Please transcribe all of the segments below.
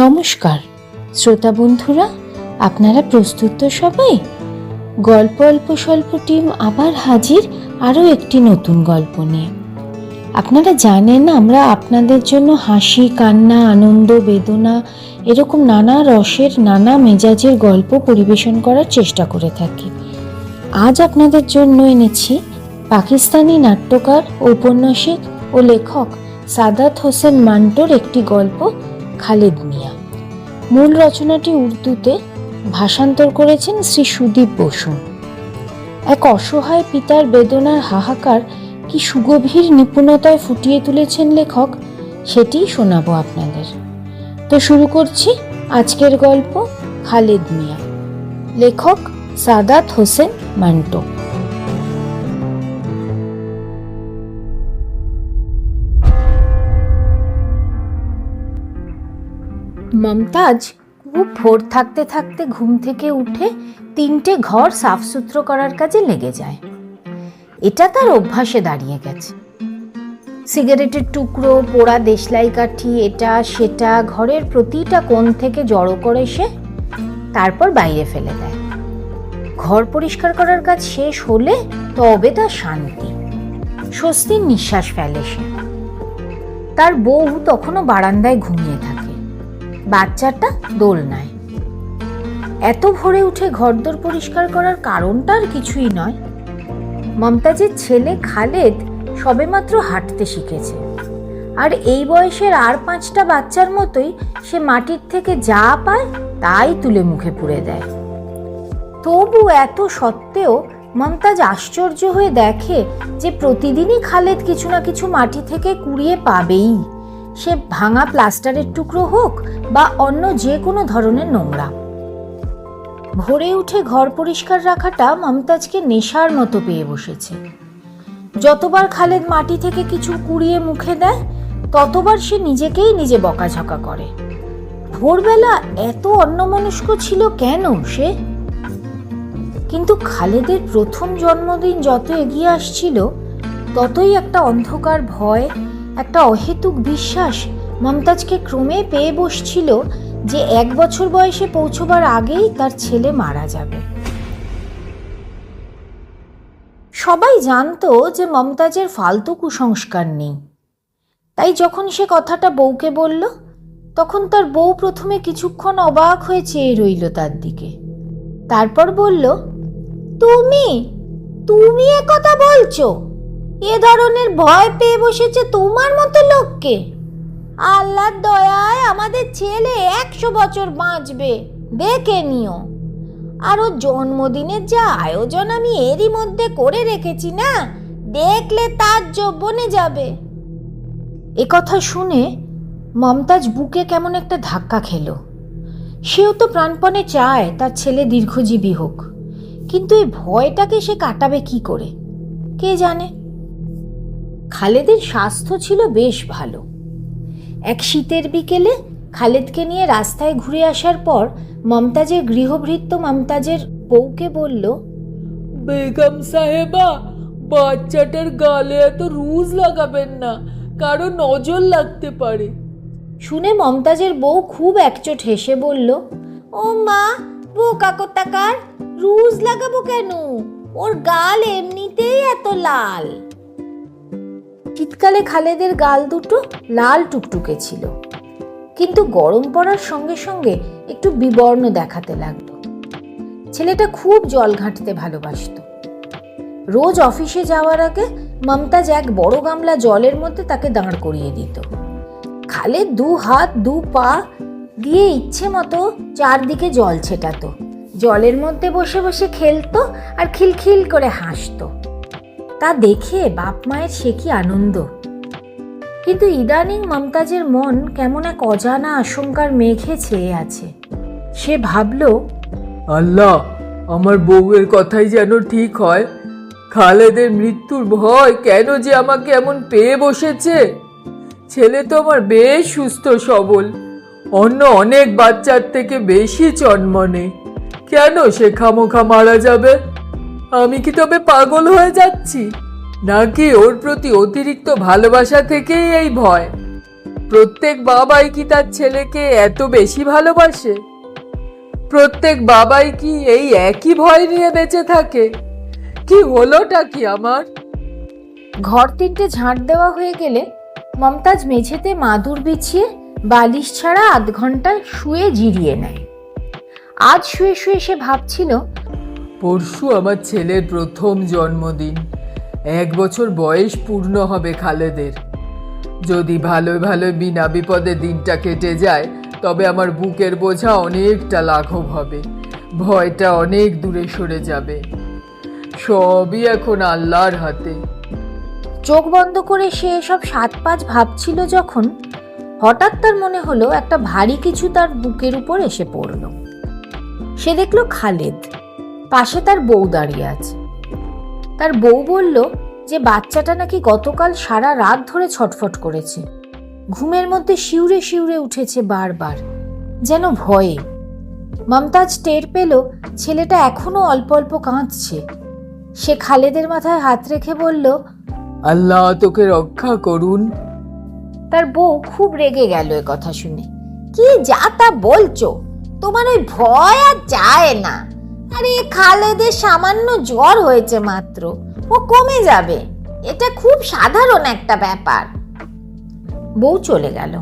নমস্কার। শ্রোতা বন্ধুরা, আপনারা প্রস্তুত তো সবাই? গল্প অল্প স্বল্প টিম আবার হাজির আরও একটি নতুন গল্প নিয়ে। আপনারা জানেন আমরা আপনাদের জন্য হাসি, কান্না, আনন্দ, বেদনা, এরকম নানা রসের, নানা মেজাজের গল্প পরিবেশন করার চেষ্টা করে থাকি। আজ আপনাদের জন্য এনেছি পাকিস্তানি নাট্যকার, ঔপন্যাসিক ও লেখক সাদাত হোসেন মান্টোর একটি গল্প খালেদ মিয়া। মূল রচনাটি উর্দুতে ভাষান্তর করেছেন শ্রী সুদীপ বসু। এক অসহায় পিতার বেদনার হাহাকার কি সুগভীর নিপুণতায় ফুটিয়ে তুলেছেন লেখক সেটিই শোনাবো আপনাদের। তো শুরু করছি আজকের গল্প খালেদ মিয়া। লেখক সাদাত হোসেন মান্টো। মমতাজ খুব ভোর থাকতে থাকতে ঘুম থেকে উঠে তিনটে ঘর সাফসুতরো করার কাজে লেগে যায়। এটা তার অভ্যাসে দাঁড়িয়ে গেছে। সিগারেটের টুকরো, পোড়া দেশলাই কাঠি, এটা সেটা, ঘরের প্রতিটা কোণ থেকে জড়ো করে সে তারপর বাইরে ফেলে দেয়। ঘর পরিষ্কার করার কাজ শেষ হলে তবে তার শান্তি। স্বস্তির নিঃশ্বাস ফেলে সে। তার বউ তখনও বারান্দায় ঘুমিয়ে থাকে। বাচ্চাটা দোলনায়। এত ভোরে উঠে ঘরদোর পরিষ্কার করার কারণটা আর কিছুই নয়। মমতাজের ছেলে খালেদ সবেমাত্র হাঁটতে শিখেছে। আর এই বয়সের আর পাঁচটা বাচ্চার মতোই সে মাটির থেকে যা পায় তাই তুলে মুখে পুড়ে দেয়। তবু এত সত্ত্বেও মমতাজ আশ্চর্য হয়ে দেখে যে প্রতিদিনই খালেদ কিছু না কিছু মাটি থেকে কুড়িয়ে পাবেই। সে ভাঙা প্লাস্টারের টুকরো হোক বা অন্য যে কোনো ধরনের নোংরা। ভোরে উঠে ঘর পরিষ্কার রাখাটা মমতাজকে নেশার মতো পেয়ে বসেছে। যতবার খালেদ মাটি থেকে কিছু কুড়িয়ে মুখে দেয়, ততবার সে নিজেকেই নিজে বকাঝকা করে। ভোরবেলা এত অন্যমনস্ক ছিল কেন সে? কিন্তু খালেদের প্রথম জন্মদিন যত এগিয়ে আসছিল, ততই একটা অন্ধকার ভয় একটা অহেতুক বিশ্বাস মমতাজকে ক্রমে পেয়ে বসছিল যে এক বছর বয়সে পৌঁছবার আগেই তার ছেলে মারা যাবে। সবাই জানতো যে মমতাজের ফালতু কুসংস্কার নেই। তাই যখন সে কথাটা বউকে বলল, তখন তার বউ প্রথমে কিছুক্ষণ অবাক হয়ে চেয়ে রইল তার দিকে। তারপর বলল, তুমি তুমি কথা বলছো? এ ধরনের ভয় পেয়ে বসেছে তোমার মতো লোককে। আল্লাহর দয়ায় আমাদের ছেলে একশো বছর বাঁচবে, দেখে নিও। আর জন্মদিনের যা আয়োজন আমি এরই মধ্যে করে রেখেছি না, দেখলে তার বনে যাবে। এ কথা শুনে মমতাজ বুকে কেমন একটা ধাক্কা খেলো। সেও তো প্রাণপণে চায় তার ছেলে দীর্ঘজীবী হোক, কিন্তু এই ভয়টাকে সে কাটাবে কি করে? কে জানে? খালেদের স্বাস্থ্য ছিল বেশ ভালো। এক শীতের বিকেলে খালেদকে নিয়ে রাস্তায় ঘুরে আসার পর মমতাজের গৃহভৃত্য মমতাজের বউকে বলল বেগম সাহেবা বাচ্চাটার গালে এত রুজ লাগাবেন না কারও নজর লাগতে পারে। শুনে মমতাজের বউ খুব একচোট হেসে বলল ও মা বোকা কোত্তাকার রুজ লাগাবো কেন? ওর গাল এমনিতেই এত লাল। শীতকালে খালেদের গাল দুটো লাল টুকটুকে ছিল। কিন্তু গরম পড়ার সঙ্গে সঙ্গে একটু বিবর্ণ দেখাতে লাগল। ছেলেটা খুব জল ঘাঁটতে ভালোবাসত। রোজ অফিসে যাওয়ার আগে মমতাজ এক বড় গামলা জলের মধ্যে তাকে দাঁড় করিয়ে দিত। খালে দু হাত, দু পা দিয়ে ইচ্ছে মতো চারদিকে জল ছেটাতো। জলের মধ্যে বসে বসে খেলতো আর খিলখিল করে হাসতো। তা দেখে বাপ মায়ের সে কি আনন্দ। কিন্তু ইদানিং মমতাজের মন কেমন এক অজানা আশঙ্কার মেঘে ছেয়ে আছে। সে ভাবল, আল্লাহ, আমার বউয়ের কথাই যেন ঠিক হয়। খালেদের মৃত্যুর ভয় কেন যে আমাকে এমন পেয়ে বসেছে? ছেলে তো আমার বেশ সুস্থ সবল। অন্য অনেক বাচ্চার থেকে বেশি জন্মনে কেন সে খামোখা মারা যাবে? আমি কি তবে পাগল হয়ে যাচ্ছি? নাকি ওর প্রতি অতিরিক্ত ভালোবাসা থেকেই এই ভয়? প্রত্যেক বাবাই কি তার ছেলেকে এত বেশি ভালোবাসে? প্রত্যেক বাবাই কি এই একই ভয় নিয়ে বেঁচে থাকে? কি হলোটা কি আমার? ঘর তিনটে ঝাঁট দেওয়া হয়ে গেলে মমতাজ মেঝেতে মাদুর বিছিয়ে বালিশ ছাড়া আধ ঘণ্টা শুয়ে জিরিয়ে নেয়। আজ শুয়ে শুয়ে সে ভাবছিল পরশু আমার ছেলের প্রথম জন্মদিন। এক বছর বয়স পূর্ণ হবে খালেদের। যদি ভালো ভালো বিনা বিপদে দিনটা কেটে যায়, তবে আমার বুকের বোঝা অনেকটা লাঘব হবে। ভয়টা অনেক দূরে সরে যাবে। সবই এখন আল্লাহর হাতে। চোখ বন্ধ করে সে এসব সাত পাঁচ ভাবছিল যখন হঠাৎ তার মনে হলো একটা ভারী কিছু তার বুকের উপর এসে পড়ল। সে দেখল খালেদ। পাশে তার বউ দাঁড়িয়ে আছে। তার বউ বলল যে বাচ্চাটা নাকি গতকাল সারা রাত ধরে ছটফট করেছে। ঘুমের মধ্যে শিউরে শিউরে উঠেছে বারবার যেন ভয়ে। মমতাজ টের পেল ছেলেটা এখনও অল্প অল্প কাঁদছে। সে খালেদের মাথায় হাত রেখে বলল আল্লাহ তোকে রক্ষা করুন। তার বউ খুব রেগে গেল এ কথা শুনে। কি যা তা বলছো? তোমার ওই ভয় আর যায় না। আরে, খালেদের সামান্য জ্বর হয়েছে মাত্র। ও কমে যাবে। এটা খুব সাধারণ একটা ব্যাপার। বউ চলে গেল।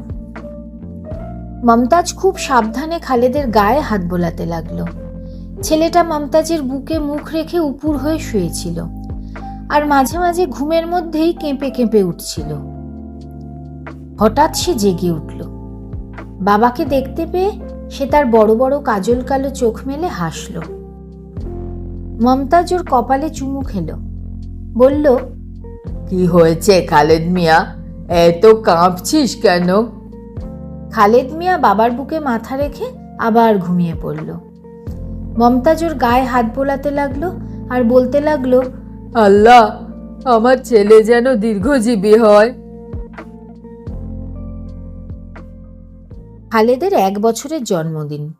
মমতাজ খুব সাবধানে খালেদের গায়ে হাত বোলাতে লাগল। ছেলেটা মমতাজের বুকে মুখ রেখে উপুর হয়ে শুয়েছিল আর মাঝে মাঝে ঘুমের মধ্যেই কেঁপে কেঁপে উঠছিল। হঠাৎ সে জেগে উঠল। বাবাকে দেখতে পেয়ে সে তার বড় বড় কাজল কালো চোখ মেলে হাসল। মমতাজ ওর কপালে চুমু খেল। বলল কি হয়েছে খালেদ মিয়া? এত কাঁপছিস কেন? খালেদ মিয়া বাবার বুকে মাথা রেখে আবার ঘুমিয়ে পড়ল। মমতাজ ওর গায়ে হাত বোলাতে লাগল আর বলতে লাগল আল্লাহ আমার ছেলে যেন দীর্ঘজীবী হয়। খালেদের এক বছরের জন্মদিন।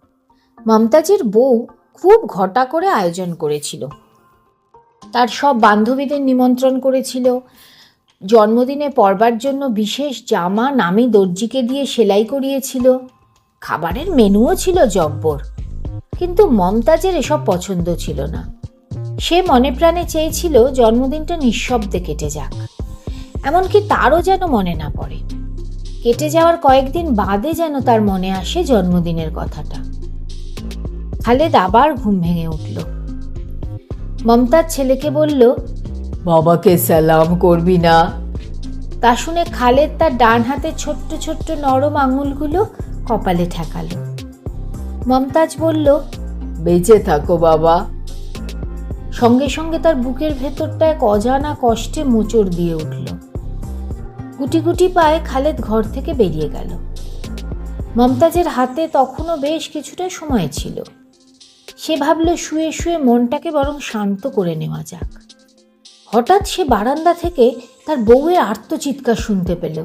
মমতাজের বউ খুব ঘটা করে আয়োজন করেছিল। তার সব বান্ধবীদের নিমন্ত্রণ করেছিল। জন্মদিনে পরবার জন্য বিশেষ জামা, নামি দর্জিকে দিয়ে সেলাই করিয়েছিল। খাবারের মেনুও ছিল জব্বর। কিন্তু মমতাজের এসব পছন্দ ছিল না। সে মনে প্রাণে চেয়েছিল জন্মদিনটা নিঃশব্দে কেটে যাক। এমনকি তারও যেন মনে না পড়ে। কেটে যাওয়ার কয়েকদিন বাদে যেন তার মনে আসে জন্মদিনের কথাটা। খালেদ আবার ঘুম ভেঙে উঠল। মমতাজ ছেলেকে বলল বাবাকে সালাম করবি না। তা শুনে খালেদ তার ডান হাতে ছোট্ট ছোট্ট নরম আঙুলগুলো কপালে ঠেকাল। মমতাজ বলল বেঁচে থাকো বাবা। সঙ্গে সঙ্গে তার বুকের ভেতরটা এক অজানা কষ্টে মোচড় দিয়ে উঠল। গুটি গুটি পায়ে খালেদ ঘর থেকে বেরিয়ে গেল। মমতাজের হাতে তখনও বেশ কিছুটা সময় ছিল। সে ভাবল শুয়ে শুয়ে মনটাকে বরং শান্ত করে নেওয়া যাক। হঠাৎ সে বারান্দা থেকে তার বউয়ের আর্তচিৎকার শুনতে পেল।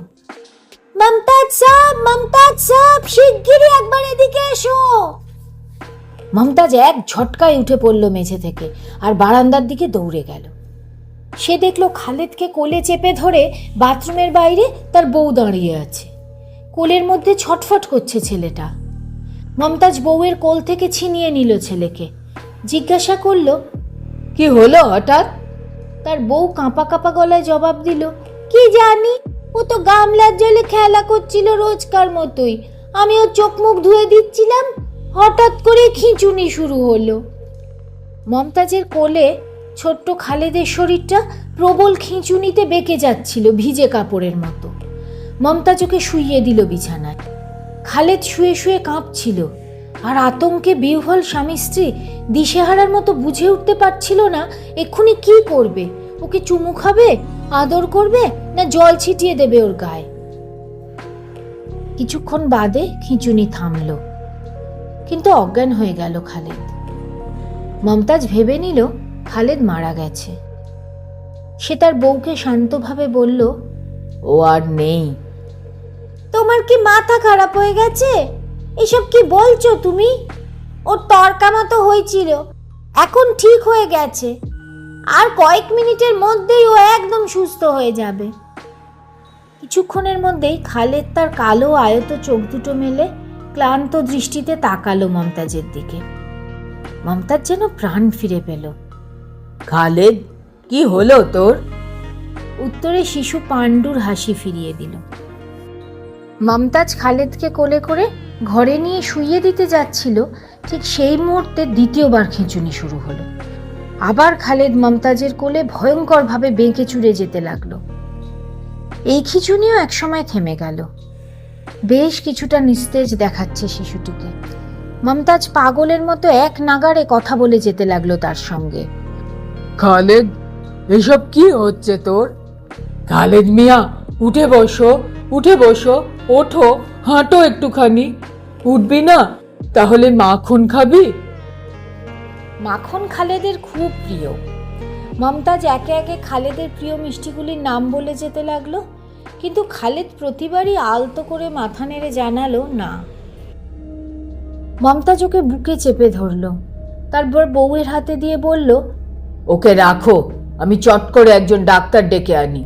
মমতাজ সাহ মমতাজ সাহ শিগগিরই একবার এদিকে এসো! মমতাজ এক ঝটকায় উঠে পড়ল মেঝে থেকে আর বারান্দার দিকে দৌড়ে গেল। সে দেখল খালেদকে কোলে চেপে ধরে বাথরুমের বাইরে তার বউ দাঁড়িয়ে আছে। কোলের মধ্যে ছটফট করছে ছেলেটা। মমতাজ বউয়ের কোল থেকে ছিনিয়ে নিল ছেলেকে। জিজ্ঞাসা করল, কি হলো হঠাৎ? তার বউ কাঁপা কাঁপা গলায় জবাব দিল, কি জানি, ও তো গামলার জলে খেলা করছিল রোজকার মতোই। আমি ওর চোখ মুখ ধুয়ে দিচ্ছিলাম, হঠাৎ করে খিঁচুনি শুরু হলো। মমতাজের কোলে ছোট্ট খালেদের শরীরটা প্রবল খিঁচুনিতে বেঁকে যাচ্ছিল ভিজে কাপড়ের মতো। মমতাজ ওকে শুইয়ে দিল বিছানায়। খালেদ শুয়ে শুয়ে কাঁপছিল। আর আতঙ্কে বিহ্বল স্বামী স্ত্রী দিশেহারার মতো বুঝে উঠতে পারছিল না, এক্ষুনি কি করবে? ওকে চুমু খাবে? আদর করবে? না জল ছিটিয়ে দেবে ওর গায়ে? কিছুক্ষণ বাদে খিঁচুনি থামলো। কিন্তু অজ্ঞান হয়ে গেল খালেদ। মমতাজ ভেবে নিল খালেদ মারা গেছে। সে তার বউকে শান্তভাবে বলল, ও আর নেই। তোমার কি মাথা খারাপ হয়ে গেছে? এসব কি বলছো তুমি? ওর তর্কা মতো হয়েছিল। এখন ঠিক হয়ে গেছে। আর কয়েক মিনিটের মধ্যেই ও একদম সুস্থ হয়ে যাবে। কিছুক্ষণের মধ্যেই খালেদ তার কালো আয়ত চোখ দুটো মেলে ক্লান্ত দৃষ্টিতে তাকালো মমতাজের দিকে। মমতাজ যেন প্রাণ ফিরে পেল। খালেদ কি হলো তোর? উত্তরে শিশু পাণ্ডুর হাসি ফিরিয়ে দিল। মমতাজ খালেদকে কোলে করে ঘরে নিয়ে শুইয়ে দিতে যাচ্ছিল, ঠিক সেই মুহূর্তে দ্বিতীয়বার খিঁচুনি শুরু হলো। আবার খালেদ মমতাজের কোলে ভয়ঙ্করভাবে বেঁকে চুরে যেতে লাগল। এই খিচুনিও একসময় থেমে গেল। বেশ কিছুটা নিস্তেজ দেখাচ্ছে শিশুটিকে। মমতাজ পাগলের মতো এক নাগাড়ে কথা বলে যেতে লাগল তার সঙ্গে। খালেদ, এসব কি হচ্ছে তোর? খালেদ মিয়া, উঠে বসো। উঠে বসো ওঠো হাঁটো একটুখানি। উঠবি না? তাহলে মাখন খাবি? মাখন খালেদের খুব প্রিয়। মমতাজ একে একে খালেদের প্রিয় মিষ্টিগুলির নাম বলে যেতে লাগল কিন্তু খালেদ প্রতিবারই আলতো করে মাথা নেড়ে জানালো না। মমতাজ ওকে বুকে চেপে ধরলো। তারপর বউয়ের হাতে দিয়ে বলল ওকে রাখো আমি চট করে একজন ডাক্তার ডেকে আনি।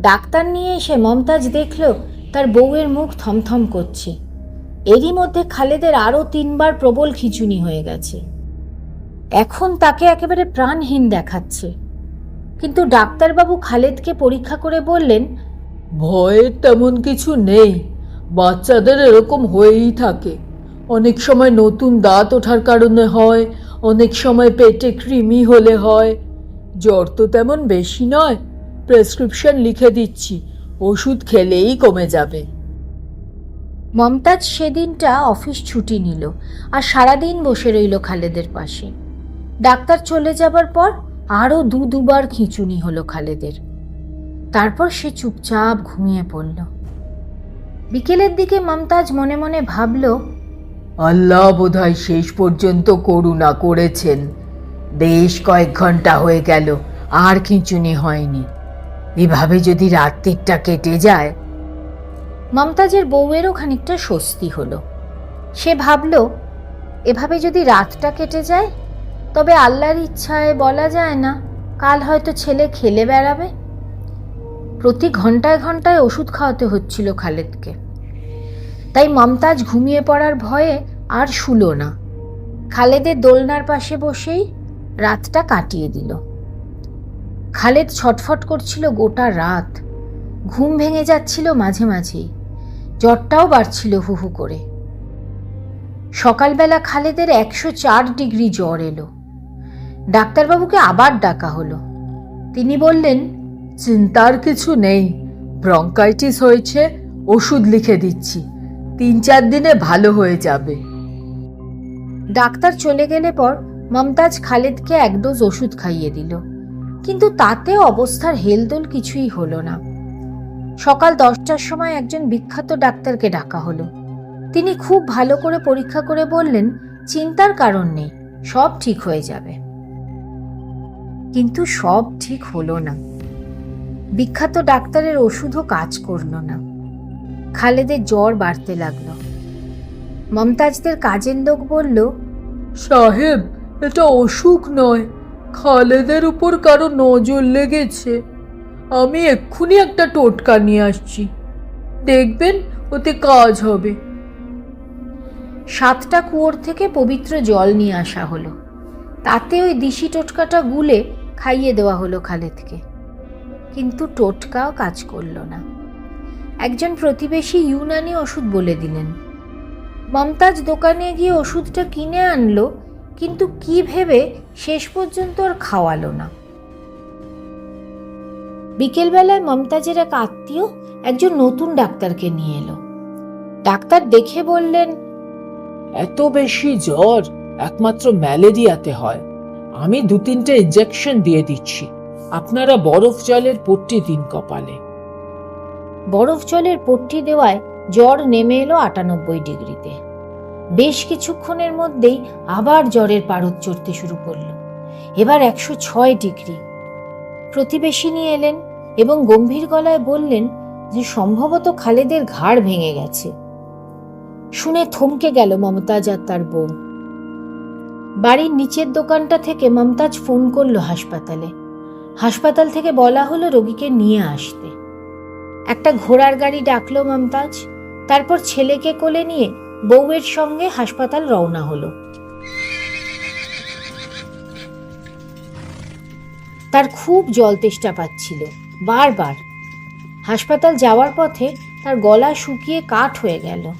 ডাক্তার নিয়ে এসে মমতাজ দেখল, তার বউয়ের মুখ থমথম করছে। এরই মধ্যে খালেদের আরও তিনবার প্রবল খিচুনি হয়ে গেছে। এখন তাকে একেবারে প্রাণহীন দেখাচ্ছে। কিন্তু ডাক্তারবাবু খালেদকে পরীক্ষা করে বললেন ভয়ের তেমন কিছু নেই। বাচ্চাদের এরকম হয়েই থাকে। অনেক সময় নতুন দাঁত ওঠার কারণে হয়, অনেক সময় পেটে কৃমি হলে হয়। জ্বর তো তেমন বেশি নয়। প্রেসক্রিপশন লিখে দিচ্ছি। ওষুধ খেলেই কমে যাবে। মমতাজ সেদিনটা অফিস ছুটি নিল আর সারাদিন বসে রইল খালেদের পাশে। ডাক্তার চলে যাবার পর আরও দু দুবার খিঁচুনি হলো খালেদের। তারপর সে চুপচাপ ঘুমিয়ে পড়ল। বিকেলের দিকে মমতাজ মনে মনে ভাবল আল্লাহ বোধহয় শেষ পর্যন্ত করুণা করেছেন। বেশ কয়েক ঘণ্টা হয়ে গেল আর খিঁচুনি হয়নি। এভাবে যদি রাত্রিটা কেটে যায়। মমতাজের বউয়েরও খানিকটা স্বস্তি হলো। সে ভাবল, এভাবে যদি রাতটা কেটে যায়, তবে আল্লাহর ইচ্ছায় বলা যায় না, কাল হয়তো ছেলে খেলে বেড়াবে। প্রতি ঘন্টায় ঘন্টায় ওষুধ খাওয়াতে হচ্ছিল খালেদকে। তাই মমতাজ ঘুমিয়ে পড়ার ভয়ে আর শুলো না। খালেদের দোলনার পাশে বসেই রাতটা কাটিয়ে দিল। খালেদ ছটফট করছিল গোটা রাত। ঘুম ভেঙে যাচ্ছিল মাঝে মাঝেই জ্বরটাও বাড়ছিল হু হু করে। সকালবেলা খালেদের একশো চার ডিগ্রি জ্বর এলো। ডাক্তারবাবুকে আবার ডাকা হলো। তিনি বললেন, চিন্তার কিছু নেই, ব্রঙ্কাইটিস হয়েছে, ওষুধ লিখে দিচ্ছি। তিন চার দিনে ভালো হয়ে যাবে। ডাক্তার চলে গেলে পর মমতাজ খালেদকে এক ডোজ ওষুধ খাইয়ে দিল। কিন্তু তাতে অবস্থার হেলদোল কিছুই হলো না। সকাল দশটার সময় একজন বিখ্যাত ডাক্তারকে ডাকা হলো। তিনি খুব ভালো করে পরীক্ষা করে বললেন, চিন্তার কারণ নেই, সব ঠিক হয়ে যাবে। কিন্তু সব ঠিক হলো না। বিখ্যাত ডাক্তারের ওষুধও কাজ করল না। খালেদের জ্বর বাড়তে লাগল। মমতাজদের কাজের লোক বলল, সাহেব, এটা অসুখ নয় খালেদের উপর কারও নজর লেগেছে। আমি এক্ষুনি একটা টোটকা নিয়ে আসছি। দেখবেন ওতে কাজ হবে। সাতটা কুয়োর থেকে পবিত্র জল নিয়ে আসা হলো। তাতে ওই দিশি টোটকাটা গুলে খাইয়ে দেওয়া হলো খালেদকে। কিন্তু টোটকাও কাজ করল না। একজন প্রতিবেশী ইউনানি ওষুধ বলে দিলেন। মমতাজ দোকানে গিয়ে ওষুধটা কিনে আনলো কিন্তু কি ভেবে শেষ পর্যন্ত আর খাওয়ালো না? বিকেলবেলায় মমতাজের এক আত্মীয় একজন নতুন ডাক্তারকে নিয়ে এলো। ডাক্তার দেখে বললেন এত বেশি জ্বর একমাত্র ম্যালেরিয়াতে হয়। আমি দু তিনটে ইঞ্জেকশন দিয়ে দিচ্ছি। আপনারা বরফ জলের পট্টি দিন কপালে। বরফ জলের পট্টি দেওয়ায় জ্বর নেমে এলো আটানব্বই ডিগ্রিতে। বেশ কিছুক্ষণের মধ্যেই আবার জ্বরের পারদ চড়তে শুরু করল। এবার একশো ছয় ডিগ্রি। প্রতিবেশী নিয়ে এলেন এবং গম্ভীর গলায় বললেন যে সম্ভবত খালেদের ঘাড় ভেঙে গেছে। শুনে থমকে গেল মমতাজ আর তার বউ। বাড়ির নিচের দোকানটা থেকে মমতাজ ফোন করল হাসপাতালে। হাসপাতাল থেকে বলা হলো রোগীকে নিয়ে আসতে। একটা ঘোড়ার গাড়ি ডাকলো মমতাজ। তারপর ছেলেকে কোলে নিয়ে বউয়ের সঙ্গে হাসপাতাল রওনা হলো। তার খুব জল তেষ্টা পাচ্ছিল। বারবার। হাসপাতাল যাওয়ার পথে তার গলা শুকিয়ে কাঠ হয়ে গেল।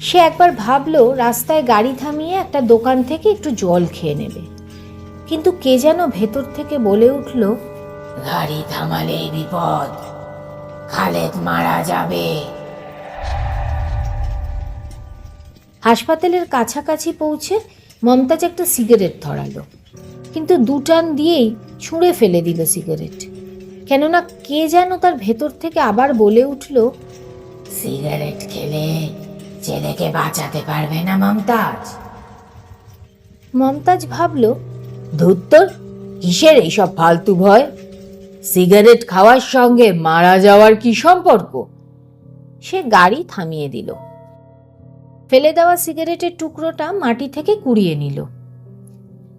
সে একবার ভাবলো, রাস্তায় গাড়ি থামিয়ে একটা দোকান থেকে একটু জল খেয়ে নেবে। কিন্তু কে যেন ভেতর থেকে বলে উঠল, গাড়ি থামালেই বিপদ। খালেদ মারা যাবে। হাসপাতালের কাছাকাছি পৌঁছে মমতাজ একটা সিগারেট ধরালো। কিন্তু দুটান দিয়েই ছুঁড়ে ফেলে দিল সিগারেট। কেননা কে যেন তার ভেতর থেকে আবার বলে উঠল, সিগারেট খেলে ছেলেকে বাঁচাতে পারবে না মমতাজ। মমতাজ ভাবল ধুত্তর কিসের এইসব ফালতু ভয়? সিগারেট খাওয়ার সঙ্গে মারা যাওয়ার কি সম্পর্ক? সে গাড়ি থামিয়ে দিল। ফেলে দেওয়া সিগারেটের টুকরোটা মাটি থেকে কুড়িয়ে নিল।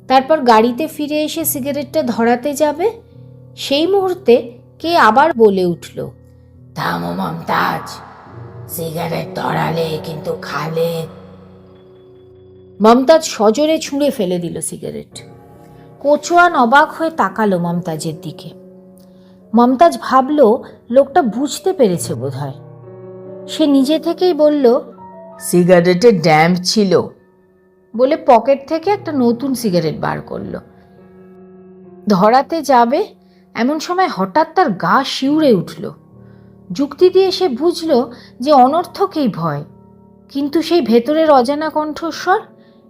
তারপর গাড়িতে ফিরে এসে সিগারেটটা ধরাতে যাবে, সেই মুহূর্তে কে আবার বলে উঠল থামো মমতাজ, সিগারেট ধরালে কিন্তু খালেদ মমতাজ সজোরে ছুঁড়ে ফেলে দিল সিগারেট। কোচোয়ান অবাক হয়ে তাকালো মমতাজের দিকে। মমতাজ ভাবল, লোকটা বুঝতে পেরেছে বোধহয়। সে নিজে থেকেই বলল সিগারেটের ড্যাম্প ছিল। বলে পকেট থেকে একটা নতুন সিগারেট বার করল। ধরাতে যাবে এমন সময় হঠাৎ তার গা শিউরে উঠল। যুক্তি দিয়ে সে বুঝল যে অনর্থকেই ভয়। কিন্তু সেই ভেতরের অজানা কণ্ঠস্বর,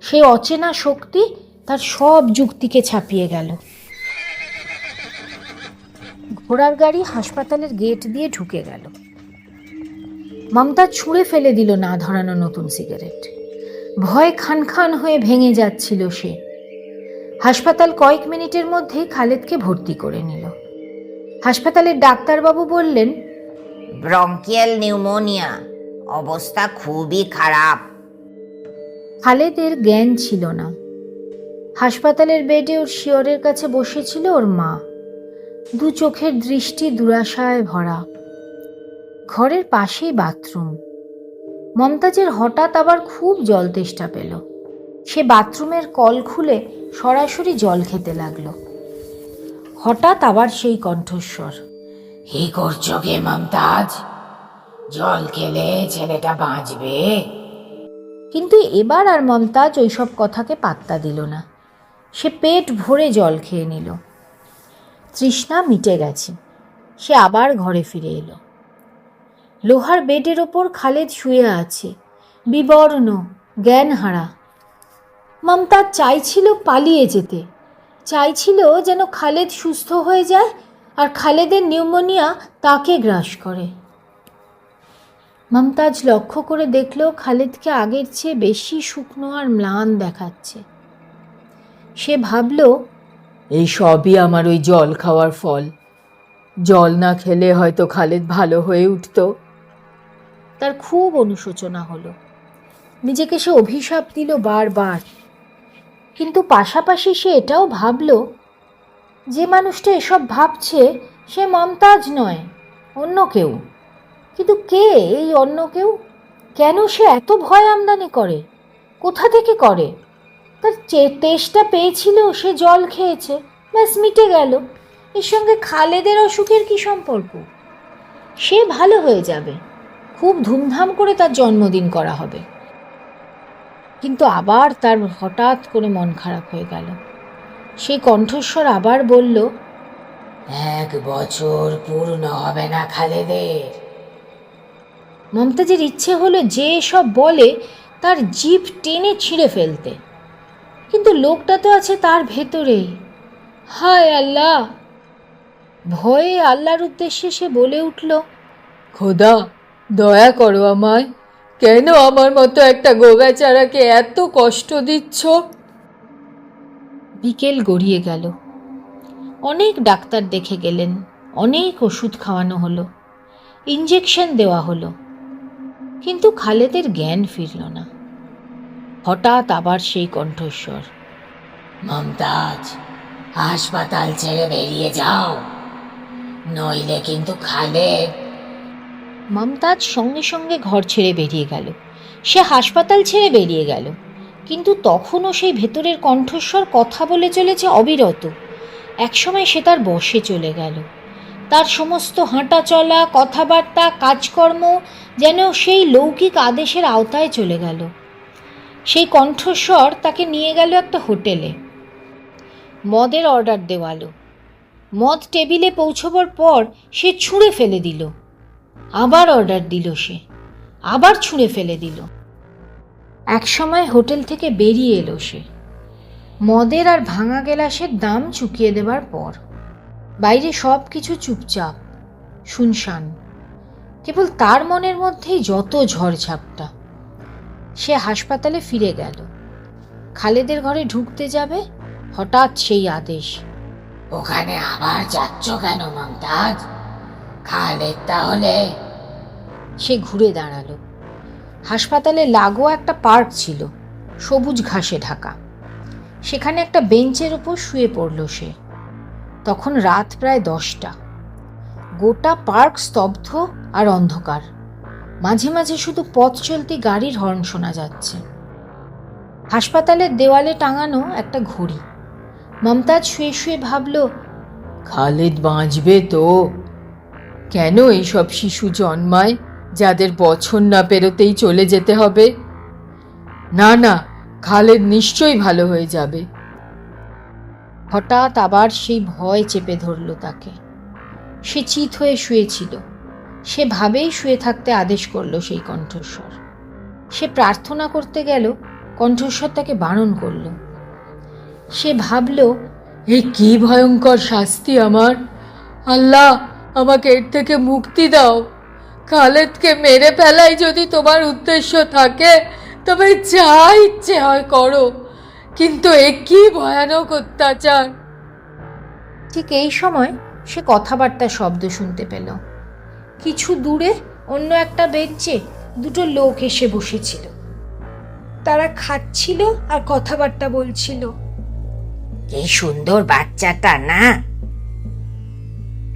সেই অচেনা শক্তি তার সব যুক্তিকে ছাপিয়ে গেল। ঘোড়ার গাড়ি হাসপাতালের গেট দিয়ে ঢুকে গেল। মমতা ছুঁড়ে ফেলে দিল না ধরানো নতুন সিগারেট। ভয় খান খান হয়ে ভেঙে যাচ্ছিল সে। হাসপাতাল কয়েক মিনিটের মধ্যেই খালেদকে ভর্তি করে নিল। হাসপাতালের ডাক্তারবাবু বললেন ব্রঙ্কিয়াল নিউমোনিয়া অবস্থা খুবই খারাপ। খালেদের জ্ঞান ছিল না। হাসপাতালের বেডে ওর শিয়রের কাছে বসেছিল ওর মা। দু চোখের দৃষ্টি দুরাশায় ভরা। ঘরের পাশেই বাথরুম। মমতাজের হঠাৎ আবার খুব জল তেষ্টা পেল। সে বাথরুমের কল খুলে সরাসরি জল খেতে লাগল। হঠাৎ আবার সেই কণ্ঠস্বর হে করছ কে মমতাজ? জল খেলে ছেলেটা বাঁচবে? কিন্তু এবার আর মমতাজ ওইসব কথাকে পাত্তা দিল না। সে পেট ভরে জল খেয়ে নিল। তৃষ্ণা মিটে গেছে। সে আবার ঘরে ফিরে এলো। লোহার বেডের ওপর খালেদ শুয়ে আছে। বিবর্ণ, জ্ঞানহারা। মমতাজ চাইছিল পালিয়ে যেতে। চাইছিল যেন খালেদ সুস্থ হয়ে যায় আর খালেদের নিউমোনিয়া তাকে গ্রাস করে। মমতাজ লক্ষ্য করে দেখল খালেদকে আগের চেয়ে বেশি শুকনো আর ম্লান দেখাচ্ছে। সে ভাবল, এই সবই আমার ওই জল খাওয়ার ফল। জল না খেলে হয়তো খালেদ ভালো হয়ে উঠতো। তার খুব অনুশোচনা হলো। নিজেকে সে অভিশাপ দিল বারবার। কিন্তু পাশাপাশি সে এটাও ভাবল, যে মানুষটা এসব ভাবছে, সে মমতাজ নয়, অন্য কেউ। কিন্তু কে এই অন্য কেউ? কেন সে এত ভয় আমদানি করে? কোথা থেকে করে? তার তেষ্টা পেয়েছিল, সে জল খেয়েছে, ব্যাস মিটে গেল। এর সঙ্গে খালেদের অসুখের কি সম্পর্ক? সে ভালো হয়ে যাবে। খুব ধুমধাম করে তার জন্মদিন করা হবে। কিন্তু আবার তার হঠাৎ করে মন খারাপ হয়ে গেল। সেই কণ্ঠস্বর আবার বলল এক বছর পূর্ণ হবে না খালেদের মমতাজের ইচ্ছে হলো যে সব বলে তার জিভ টেনে ছিঁড়ে ফেলতে। কিন্তু লোকটা তো আছে তার ভেতরেই হায় আল্লাহ! ভয়ে আল্লাহর উদ্দেশ্যে সে বলে উঠল খোদা দয়া করো আমায়। কেন আমার মতো একটা গোবেচারাকে এত কষ্ট দিচ্ছ? বিকেল গড়িয়ে গেল। অনেক ডাক্তার দেখে গেলেন, অনেক ওষুধ খাওয়ানো হলো ইঞ্জেকশন দেওয়া হলো। কিন্তু খালেদের জ্ঞান ফিরল না। হঠাৎ আবার সেই কণ্ঠস্বর, মমতাজ, হাসপাতাল ছেড়ে বেরিয়ে যাও। নইলে কিন্তু খালেদ মমতাজ সঙ্গে সঙ্গে ঘর ছেড়ে বেরিয়ে গেল। সে হাসপাতাল ছেড়ে বেরিয়ে গেল। কিন্তু তখনও সেই ভেতরের কণ্ঠস্বর কথা বলে চলেছে অবিরত। একসময় সে তার বসে চলে গেল। তার সমস্ত হাঁটা চলা কথাবার্তা, কাজকর্ম যেন সেই লৌকিক আদেশের আওতায় চলে গেল। সেই কণ্ঠস্বর তাকে নিয়ে গেল একটা হোটেলে। মদের অর্ডার দেওয়ালো। মদ টেবিলে পৌঁছবার পর সে ছুঁড়ে ফেলে দিল। আবার অর্ডার দিল সে। আবার ছুঁড়ে ফেলে দিল। এক সময় হোটেল থেকে বেরিয়ে এলো সে। মদের আর ভাঙা গেলাসের দাম চুকিয়ে দেবার পর। বাইরে সব কিছু চুপচাপ, শুনশান। কেবল তার মনের মধ্যেই যত ঝড়ঝাপটা। সে হাসপাতালে ফিরে গেল। খালেদের ঘরে ঢুকতে যাবে হঠাৎ সেই আদেশ। ওখানে আবার যাচ্ছ কেন মমতাজ? খালেদ তাহলে। সে ঘুরে দাঁড়াল। হাসপাতালে লাগোয়া একটা পার্ক ছিল, সবুজ ঘাসে ঢাকা। সেখানে একটা বেঞ্চের ওপর শুয়ে পড়ল সে। তখন রাত প্রায় দশটা। গোটা পার্ক স্তব্ধ আর অন্ধকার। মাঝে মাঝে শুধু পথ চলতি গাড়ির হর্ন শোনা যাচ্ছে। হাসপাতালের দেওয়ালে টাঙানো একটা ঘড়ি। মমতাজ শুয়ে শুয়ে ভাবল, খালেদ বাঁচবে তো? কেন এইসব শিশু জন্মায়, যাদের বছর না পেরোতেই চলে যেতে হবে? না না, খালেদ নিশ্চয়ই ভালো হয়ে যাবে। হঠাৎ আবার সেই ভয় চেপে ধরল তাকে। সে চিত হয়ে শুয়েছিল। সে ভাবেই শুয়ে থাকতে আদেশ করল সেই কণ্ঠস্বর। সে প্রার্থনা করতে গেল, কণ্ঠস্বর তাকে বারণ করল। সে ভাবল এই কি ভয়ঙ্কর শাস্তি আমার! আল্লাহ আমাকে এর থেকে মুক্তি দাও। খালেদকে মেরে ফেলাই যদি তোমার উদ্দেশ্য থাকে তবে যা ইচ্ছে হয় করো। কিন্তু এ কি ভয়ানক অত্যাচার? ঠিক এই সময় সে কথাবার্তার শব্দ শুনতে পেল। কিছু দূরে অন্য একটা বেঞ্চে দুটো লোক এসে বসেছিল। তারা খাচ্ছিল আর কথাবার্তা বলছিল। কি সুন্দর বাচ্চাটা না?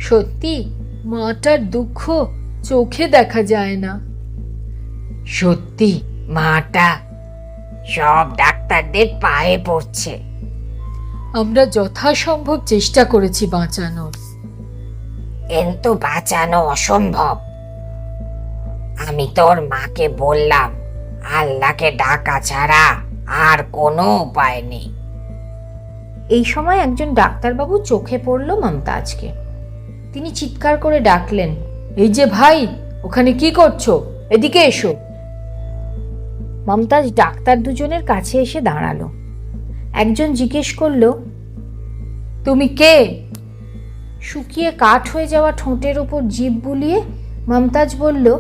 সত্যি মাটার দুঃখ চোখে দেখা যায় না। সত্যি মাটা সব ডাক্তারদের পায়ে পড়ছে। আমরা যথাসম্ভব চেষ্টা করেছি বাঁচানোর। কিন্তু বাঁচানো অসম্ভব। আমি তোর মাকে বললাম আল্লাহকে ডাকা ছাড়া আর কোনো উপায় নেই। এই সময় একজন ডাক্তারবাবু চোখে পড়ল মমতাজকে। তিনি চিৎকার করে ডাকলেন এই যে ভাই ওখানে কি করছ? এদিকে এসো। মমতাজ ডাক্তার দুজনের কাছে এসে দাঁড়াল। একজন জিজ্ঞেস করল তুমি কে? শুকিয়ে কাঠ হয়ে যাওয়া ঠোঁটের ওপর জিভ বুলিয়ে মমতাজ বলল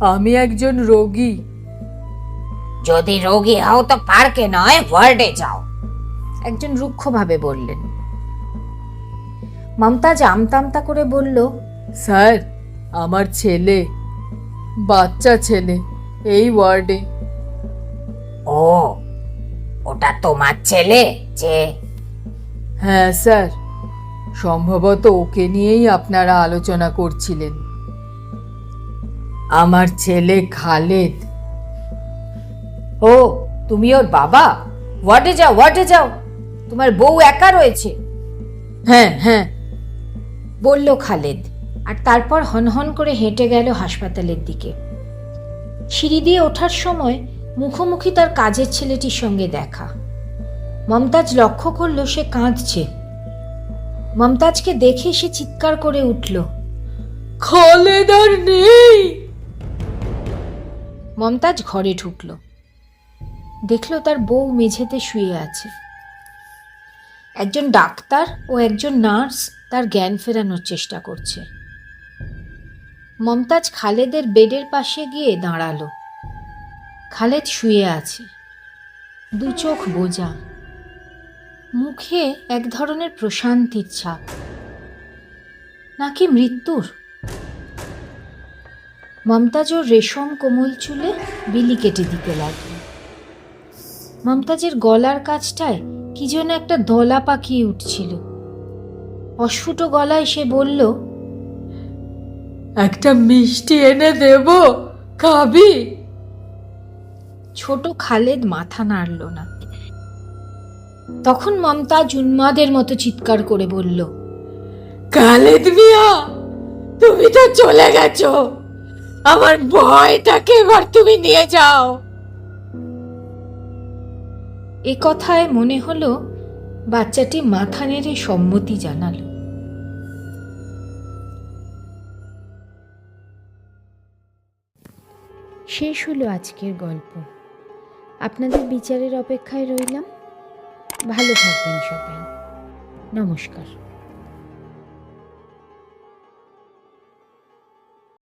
আমি একজন রোগী। যদি রোগী হও তো পার্কে নয় ওয়ার্ডে যাও। একজন রুক্ষভাবে বললেন মমতাজ আমতামতা করে বলল স্যার আমার ছেলে বাচ্চা ছেলে এই ওয়ার্ডে। ও ওটা তোমার ছেলে যে? হ্যাঁ স্যার। সম্ভবত ওকে নিয়েই আপনারা আলোচনা করছিলেন। আমার ছেলে খালেদ। ও তুমি ওর বাবা? ওয়ার্ডে যাও ওয়ার্ডে যাও। তোমার বউ একা রয়েছে। হ্যাঁ হ্যাঁ। বলল খালেদ, আর তারপর হনহন করে হেঁটে গেল হাসপাতালের দিকে। সিঁড়ি দিয়ে ওঠার সময় মুখোমুখি তার কাজের ছেলেটির সঙ্গে দেখা। মমতাজ লক্ষ্য করল সে কাঁদছে। মমতাজকে দেখে সে চিৎকার করে উঠল, খালেদ নেই! মমতাজ ঘরে ঢুকল। দেখল তার বউ মেঝেতে শুয়ে আছে। একজন ডাক্তার ও একজন নার্স তার জ্ঞান ফেরানোর চেষ্টা করছে। মমতাজ খালেদের বেডের পাশে গিয়ে দাঁড়াল। খালেদ শুয়ে আছে। দু চোখ বোঝা। মুখে এক ধরনের প্রশান্তির ছাপ। নাকি মৃত্যুর? মমতাজ ওর রেশম কোমল চুলে বিলি কেটে দিতে লাগল। মমতাজের গলার কাছটায় কি যেন একটা দলা পাকিয়ে উঠছিল। অস্ফুট গলায় সে বলল একটা মিষ্টি এনে দেব খাবি? ছোট খালেদ মাথা নাড়ল না। তখন মমতাজ উন্মাদের মতো চিৎকার করে বলল খালেদ মিয়া তুমি তো চলে গেছো। আমার ভয়টাকে এবার তুমি নিয়ে যাও। এ কথায় মনে হলো বাচ্চাটি মাথা নেড়ে সম্মতি জানালো। শেষ হলো আজকের গল্প। আপনাদের বিচারের অপেক্ষায় রইলাম। ভালো থাকবেন সবাই। নমস্কার।